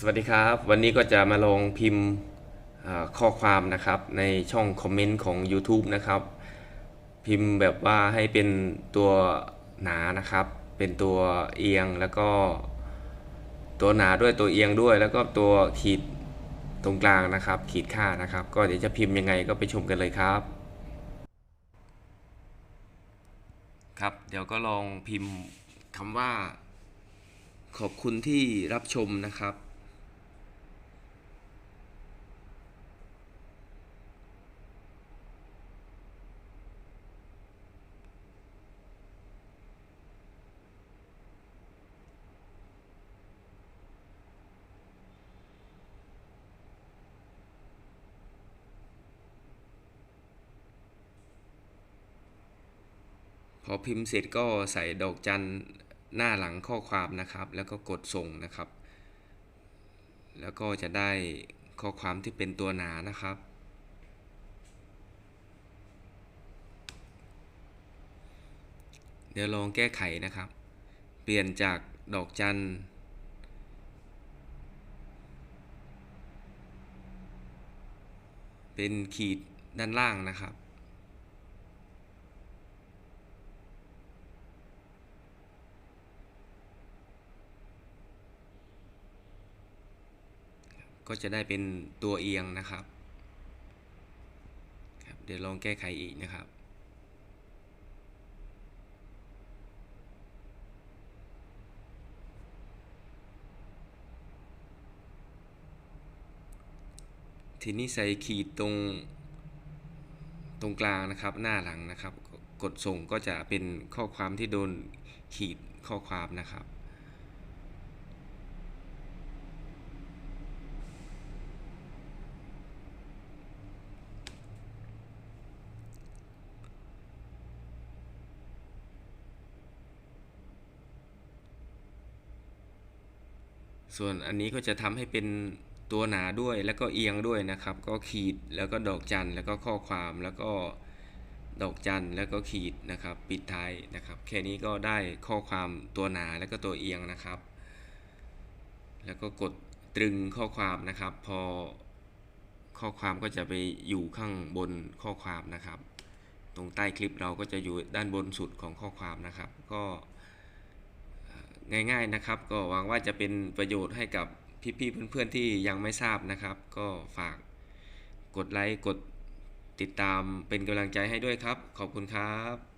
สวัสดีครับ วันนี้ก็จะมาลองพิมพ์ข้อความนะครับในช่องคอมเมนต์ของ YouTube นะครับ พิมพ์แบบว่าให้เป็นตัวหนานะครับ เป็นตัวเอียงแล้วก็ ตัวหนาด้วยตัวเอียงด้วย แล้วก็ตัวขีดตรงกลางนะครับ ขีดค่านะครับ ก็เดี๋ยวจะพิมพ์ยังไงก็ไปชมกันเลยครับ ครับ เดี๋ยวก็ลองพิมพ์คำว่า ขอบคุณที่รับชมนะครับ อพิมพ์เสร็จก็ใส่ดอกจันหน้าหลังข้อความนะครับ แล้วก็กดส่งนะครับ แล้วก็จะได้ข้อความที่เป็นตัวหนานะครับ เดี๋ยวลองแก้ไขนะครับ เปลี่ยนจากดอกจันเป็นขีดด้านล่างนะครับ ก็จะได้เป็นตัวเอียงนะครับครับ เดี๋ยวลองแก้ไขอีกนะครับทีนี้ใส่ขีดตรงตรงกลางนะครับหน้าหลังนะครับ กดส่งก็จะเป็นข้อความที่โดนขีดข้อความนะครับ ส่วนอันนี้ก็จะทำให้เป็นตัวหนาด้วยแล้วก็เอียงด้วยนะครับ ก็ขีดแล้วก็ดอกจันแล้วก็ข้อความแล้วก็ดอกจันแล้วก็ขีดนะครับ ปิดท้ายนะครับ แค่นี้ก็ได้ข้อความตัวหนาแล้วก็ตัวเอียงนะครับ แล้วก็กดตรึงข้อความนะครับ พอข้อความก็จะไปอยู่ข้างบนข้อความนะครับ ตรงใต้คลิปเราก็จะอยู่ด้านบนสุดของข้อความนะครับ ก็ ง่ายๆนะครับ ก็หวังว่าจะเป็นประโยชน์ให้กับพี่ๆเพื่อนๆที่ยังไม่ทราบนะครับ ก็ฝากกดไลค์กดติดตามเป็นกำลังใจให้ด้วยครับ ขอบคุณครับ